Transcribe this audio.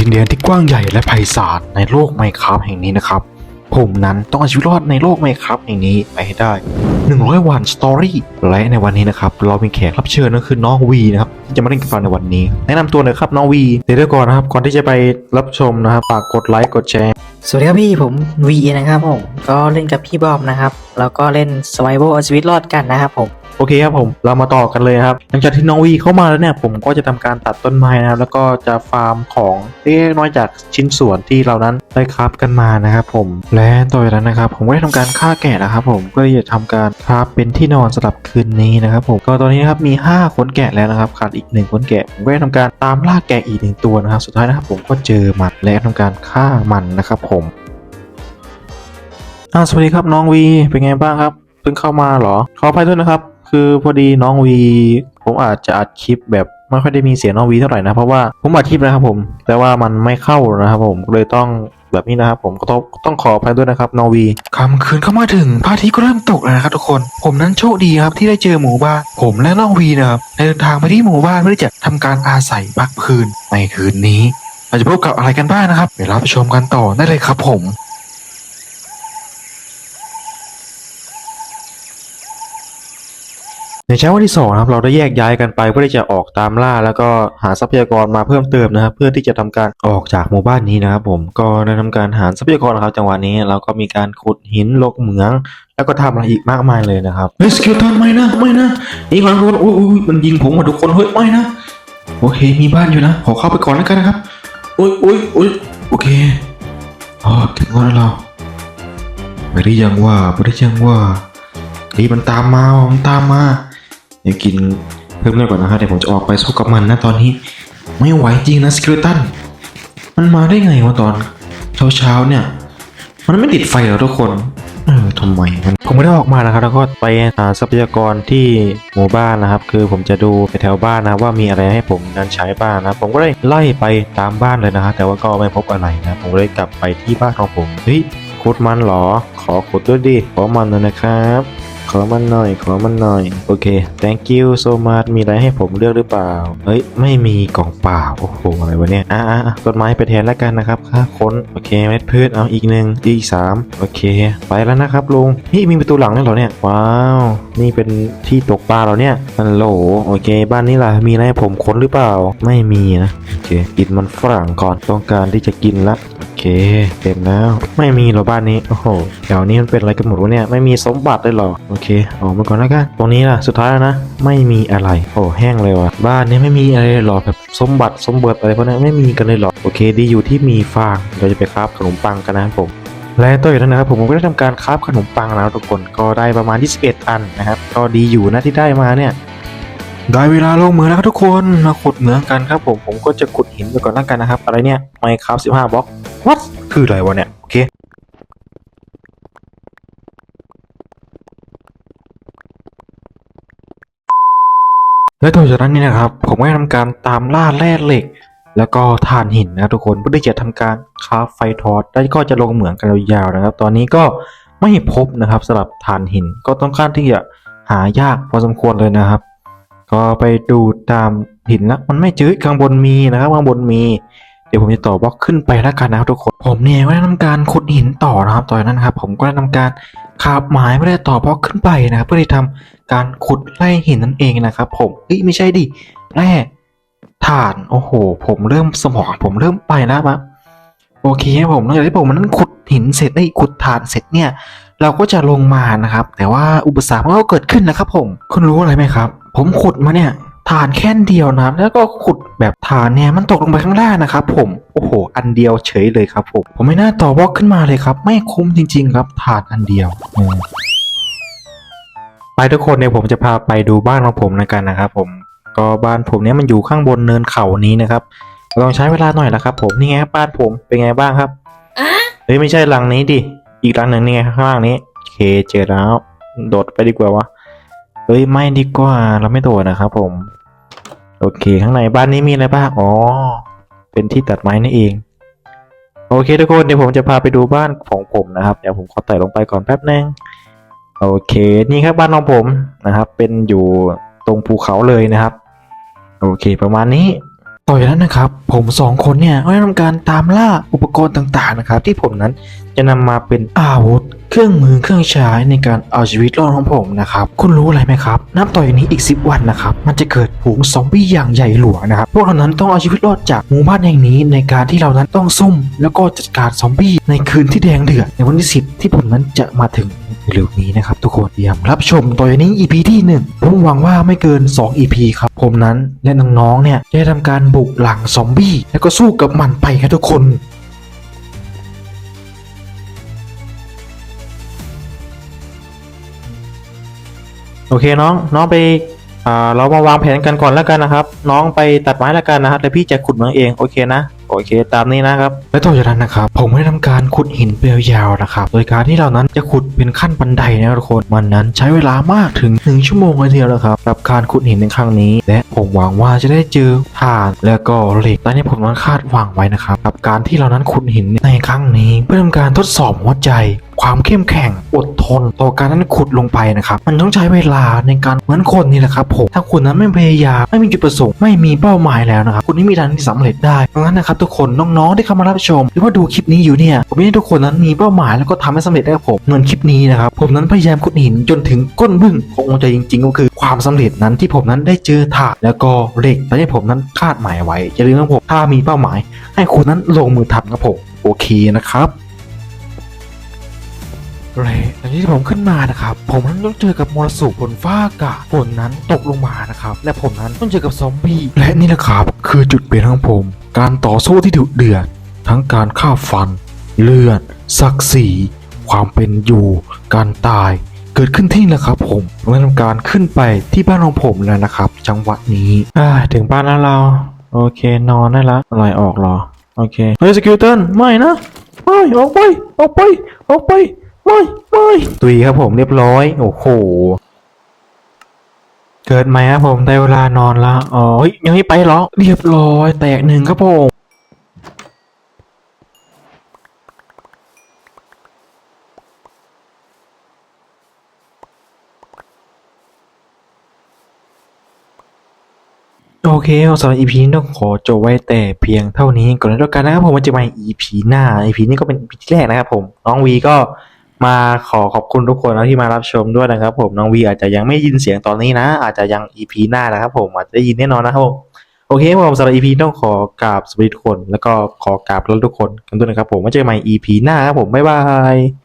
ดินแดนที่กว้างใหญ่และไพศาลในโลกไมครับแห่งนี้นะครับ ผมนั้นต้องเอาชีวิตรอดในโลกไมครับแห่งนี้ไปให้ได้ 100 วันสตอรี่และในวันนี้นะครับ เรามีแขกรับเชิญก็คือน้องวีนะครับที่จะมาเล่นกับเราในวันนี้ แนะนำตัวหน่อยครับน้องวีเดี๋ยวก่อนนะครับก่อนที่จะไปรับชมนะครับฝากกดไลค์กดแชร์สวัสดีครับพี่ผมวีนะครับผมก็เล่นกับพี่บอมนะครับแล้วก็เล่น Survival เอาชีวิตรอดกันนะครับผม โอเคครับผมเรามาต่อกันเลยครับหลังจากที่น้องวีเข้ามาแล้วเนี่ยผมก็จะทำการตัดต้นไม้นะครับแล้วก็จะฟาร์มของเล็กน้อยจากชิ้นส่วนที่เรานั้นได้คราฟกันมานะครับผมและต่อจากนั้นนะครับผมก็ได้ทำการฆ่าแกะนะครับผมก็จะทำการคราฟเป็นที่นอนสำหรับคืนนี้นะครับผมก็ตอนนี้นะครับมี5ขนแกะแล้วนะครับขาดอีก1ขนแกะผมก็ได้ทำการตามล่าแกะอีกหนึ่งตัวนะครับสุดท้ายนะครับผมก็เจอมันและทำการฆ่ามันนะครับผมอ่าสวัสดีครับน้องวีเป็นไงบ้างครับเพิ่งเข้ามาเหรอขออภัยด้วยนะครับ คือพอดีน้องวีผมอาจจะอัดคลิปแบบไม่ค่อยได้มีเสียงน้องวีเท่าไหร่นะเพราะว่าผมอัดคลิปนะครับผม แต่ว่ามันไม่เข้านะครับผมเลยต้องแบบนี้นะครับผมก็ต้องต้องขออภัยด้วยนะครับน้องวีค่ำคืนเข้ามาถึงพระอาทิตย์ก็เริ่มตกแล้วนะครับทุกคน ผมนั้นโชคดีครับที่ได้เจอหมู่บ้านผมและน้องวีนะครับเดินทางไปที่หมู่บ้านเพื่อที่จะทำการอาศัยพักคืนในคืนนี้เราจะพบกับอะไรกันบ้างนะครับเดี๋ยวเราไปชมกันต่อได้เลยครับผม ในเช้าวันที่สองนะครับเราได้แยกย้ายกันไปเพื่อที่จะออกตามล่า แล้วก็หาทรัพยากรมาเพิ่มเติมนะครับ เพื่อที่จะทำการออกจากหมู่บ้านนี้นะครับ ผมก็ได้ทำการหาทรัพยากรนะครับจังหวะนี้เราก็มีการขุดหินลกเหมือง แล้วก็ทำอะไรอีกมากมายเลยนะครับเฮ้ยสกิลตันไม่นะไม่นะไอ้บางคนอุ้ยอุ้ยมันยิงผมมาทุกคนเฮ้ยไม่นะโอเค มีบ้านอยู่นะขอเข้าไปก่อนแล้วกันนะครับโอ้ยอุ้ยอุ้ยโอเคอ๋อถึงแล้วเราไม่ได้ยังว่าไม่ได้ยังว่าเฮ้ยมันตามมามันตามมา เดี๋ยวกินเพิ่มเลือดก่อนนะครับเดี๋ยวผมจะออกไปสู้กับมันนะตอนนี้ ไม่ไหวจริงนะสกิลตันมันมาได้ไงวะตอนเช้าๆเนี่ย มันไม่ติดไฟหรอทุกคนเออทำไมมันผมไม่ได้ออกมานะครับ แล้วก็ไปหาทรัพยากรที่หมู่บ้านนะครับ คือผมจะดูไปแถวบ้านนะว่ามีอะไรให้ผมนั้นใช้บ้างนะ ผมก็เลยไล่ไปตามบ้านเลยนะฮะแต่ว่าก็ไม่พบอะไรนะผมเลยกลับไปที่บ้านของผมเฮ้ยขุดมันเหรอ ขอขุดด้วยดิขอมันหน่อยนะครับ ขอมันหน่อย ขอมันหน่อย โอเค thank you so much มีอะไรให้ผมเลือกหรือเปล่า เฮ้ย ไม่มีกล่องเปล่า โอ้โห อะไรวะเนี่ย อะอะต้นไม้ไปแทนแล้วกันนะครับ ค่าค้น โอเค เม็ดพืช เอาอีกหนึ่งอีกสามโอเค ไปแล้วนะครับลุงนี่มีประตูหลังด้วยเหรอเนี่ย ว้าว นี่เป็นที่ตกปลาเรอเนี่ยฮัลโหล โอเค บ้านนี้ล่ะ มีอะไรให้ผมค้นหรือเปล่า ไม่มีนะ โอเค กินมันฝรั่งก่อน ต้องการที่จะกินละ เค เต็มแล้ว ไม่มีหรอบ้านนี้ โอ้โหแถวนี้มันเป็นอะไรกันหมดวะเนี่ย ไม่มีสมบัติเลยหรอ โอเค ออกมาก่อนแล้วกัน ตรงนี้ล่ะ สุดท้ายแล้วนะ ไม่มีอะไร โอ้แห้งเลยว่ะ บ้านนี้ไม่มีอะไรเลยหรอแบบสมบัติสมบัติอะไรพวกนั้นไม่มีกันเลยหรอ โอเค ดีอยู่ที่มีฟาง เราจะไปคราฟขนมปังกันนะครับผม และตัวอยู่นั้นนะครับผมก็ได้ทำการคราฟขนมปังแล้วทุกคน ก็ได้ประมาณ 21 อันนะครับ ก็ดีอยู่นะที่ได้มาเนี่ยได้เวลาลงมือแล้วครับทุกคนมาขุดเหมืองกันครับผมผมก็จะขุดหินไปก่อนแล้วกันนะครับ อะไรเนี่ยไมครับ15บล็อก คืออะไรวะเนี่ย โอเค และต่อจากนั้นนี่นะครับ ผมก็ได้ทำการตามล่าแร่เหล็ก แล้วก็ถ่านหินนะทุกคนเพื่อที่จะทำการคราฟไฟทอดแล้วก็จะลงเหมืองกันยาวๆนะครับ ตอนนี้ก็ไม่พบนะครับสำหรับถ่านหินก็ต้องการที่จะหายากพอสมควรเลยนะครับ ก็ไปดูตามหินแล้วมันไม่เจอข้างบนมีนะครับข้างบนมี เดี๋ยวผมจะต่อบล็อกขึ้นไปแล้วกันนะครับทุกคน ผมเนี่ยก็ได้ทำการขุดหินต่อนะครับตอจากนั้นครับ ผมก็ได้ทำการขาบไม้ไม่ได้ต่อบล็อกขึ้นไปนะครับเพื่อที่ทำการขุดไล่หินนั่นเองนะครับ ผมเอ้ยไม่ใช่ดิแร่ถ่านโอ้โห ผมเริ่มสมองผมเริ่มไปแล้วครับโอเคครับผมหลังจากที่ผมมันนั้นขุดหินเสร็จได้ขุดถ่านเสร็จเนี่ย เราก็จะลงมานะครับ แต่ว่าอุปสรรคมันก็เกิดขึ้นนะครับ ผมคุณรู้อะไรไหมครับ ผมขุดมาเนี่ย ฐานแค่อันเดียวนะครับ แล้วก็ขุดแบบฐานเนี่ยมันตกลงไปข้างล่างนะครับผม โอ้โห อันเดียวเฉยเลยครับผม ผมไม่น่าต่อบล็อกขึ้นมาเลยครับ ไม่คุ้มจริง ๆ ครับฐานอันเดียวอืมไปทุกคนเนี่ยผมจะพาไปดูบ้านของผมนะกันนะครับผม ก็บ้านผมเนี่ยมันอยู่ข้างบนเนินเขานี้นะครับลองใช้เวลาหน่อยนะครับ ผมนี่ไงครับบ้านผมเป็นไงบ้างครับเฮ้ยไม่ใช่หลังนี้ดิอีกหลังหนึ่งนี่ไงข้างล่างนี้โอเคเจอแล้วโดดไปดีกว่าวะเฮ้ยไม่ดีกว่าเราไม่โดดนะครับผม โอเค ข้างในบ้านนี้มีอะไรบ้าง อ๋อ เป็นที่ตัดไม้นี่เอง โอเคทุกคนเดี๋ยวผมจะพาไปดูบ้านของผมนะครับ เดี๋ยวผมขอไต่ลงไปก่อนแป๊บนึง โอเค นี่ครับบ้านของผมนะครับ เป็นอยู่ตรงภูเขาเลยนะครับ โอเค ประมาณนี้ ต่อจากนั้นนะครับ ผมสองคนเนี่ยก็ได้ทำการตามล่าอุปกรณ์ต่างๆนะครับ ที่ผมนั้นจะนำมาเป็นอาวุธ เครื่องมือเครื่องใช้ในการเอาชีวิตรอดของผมนะครับ คุณรู้อะไรไหมครับ นับต่อจากนี้อีก 10 วันนะครับ มันจะเกิดฝูงซอมบี้อย่างใหญ่หลวงนะครับ พวกเรานั้นต้องเอาชีวิตรอดจากหมู่บ้านแห่งนี้ในการที่เรานั้นต้องซุ่ม แล้วก็จัดการซอมบี้ในคืนที่แดงเดือดในวันที่ 10 ที่ผมนั้นจะมาถึง เร็วนี้นะครับทุกคนเตรียมรับชมต่อจากนี้ EP ที่ 1 ผมหวังว่าไม่เกิน 2 EP ครับ ผมนั้นและน้องๆเนี่ยได้ทำการบุกหลังซอมบี้แล้วก็สู้กับมันไปครับทุกคนโอเคน้องน้องไปเรามาวางแผนกันก่อนแล้วกันนะครับ น้องไปตัดไม้แล้วกันนะครับแล้วพี่จะขุดเมืองเองโอเคนะ โอเคตามนี้นะครับ และต่อจากนั้นนะครับผมได้ทำการขุดหินเปลวยาวนะครับโดยการที่เรานั้นจะขุดเป็นขั้นบันไดนะทุกคนมันนั้นใช้เวลามากถึง 1 ชั่วโมงเลยทีเดียวนะครับกับการขุดหินในครั้งนี้ และผมหวังว่าจะได้เจอถ่านแล้วก็เหล็กตามที่ผมนั้นคาดหวังไว้นะครับกับการที่เรานั้นขุดหินในครั้งนี้ เพื่อทำการทดสอบหัวใจ ความเข้มแข็งอดทน ต่อการนั้นขุดลงไปนะครับ มันต้องใช้เวลาในการเหมือนคนนี่แหละครับผมถ้าคุณนั้นไม่พยายามไม่มีจุดประสงค์ไม่มีเป้าหมายแล้วนะครับคุณไม่มีทางที่สำเร็จได้ดังนั้นนะครับทุกคนน้องๆที่เข้ามารับชม หรือว่าดูคลิปนี้อยู่เนี่ยผมอยากให้ทุกคนนั้นมีเป้าหมายแล้วก็ทำให้สำเร็จได้ครับผมเหมือนคลิปนี้นะครับผมนั้นพยายามขุดหินจนถึงก้นบึ้งขององค์ใจจริง ๆ ก็คือ ความสำเร็จนั้นที่ผมนั้นได้เจอถานแล้วก็เหล็กตามที่ผมนั้นคาดหมายไว้อย่าลืมนะผมถ้ามีเป้าหมาย ให้คุณนั้นลงมือทำครับผมโอเคนะครับ เลยหลังจากที่ผมขึ้นมานะครับ ผมนั้นต้องเจอกับมรสุมฝนฟ้าอากาศฝนนั้นตกลงมานะครับ และผมนั้นต้องเจอกับซอมบี้และนี่แหละครับ คือจุดเปลี่ยนของผม การต่อสู้ที่ดุเดือด ทั้งการฆ่าฟัน เลือดศักดิ์ศรีความเป็นอยู่ การตาย เกิดขึ้นที่นี่แหละครับ ผมผมได้ทำการขึ้นไปที่บ้านของผมแล้วนะครับ จังหวะนี้อ่าถึงบ้านแล้วเรา โอเคนอนได้ละอะไรออกหรอ โอเคเฮ้ยสกิลตันไม่นะไม่ออกไปออกไปออกไป ไม่ไม่ตุยครับผมเรียบร้อย โอ้โห เกิดไหมครับผมได้เวลานอนละอ๋อยังไม่ไปหรอ เรียบร้อย แตกหนึ่งครับผมโอเคสำหรับ EP นี้ต้องขอจบไว้แต่เพียงเท่านี้ก่อนแล้วกันนะครับผมมันจะมา EP หน้า EP นี้ก็เป็น EP ที่แรกนะครับผม น้องวีก็ มาขอขอบคุณทุกคนนะที่มารับชมด้วยนะครับ ผมน้องวีอาจจะยังไม่ยินเสียงตอนนี้นะ อาจจะยัง EP หน้านะครับ ผมอาจจะได้ยินแน่นอนนะครับผมโอเคผมสำหรับ EP ต้องขอกราบสวัสดีทุกคน แล้วก็ขอกราบแล้วทุกคนกันด้วยนะครับผมไว้เจอกันใหม่ EP หน้าครับผม บ๊ายบาย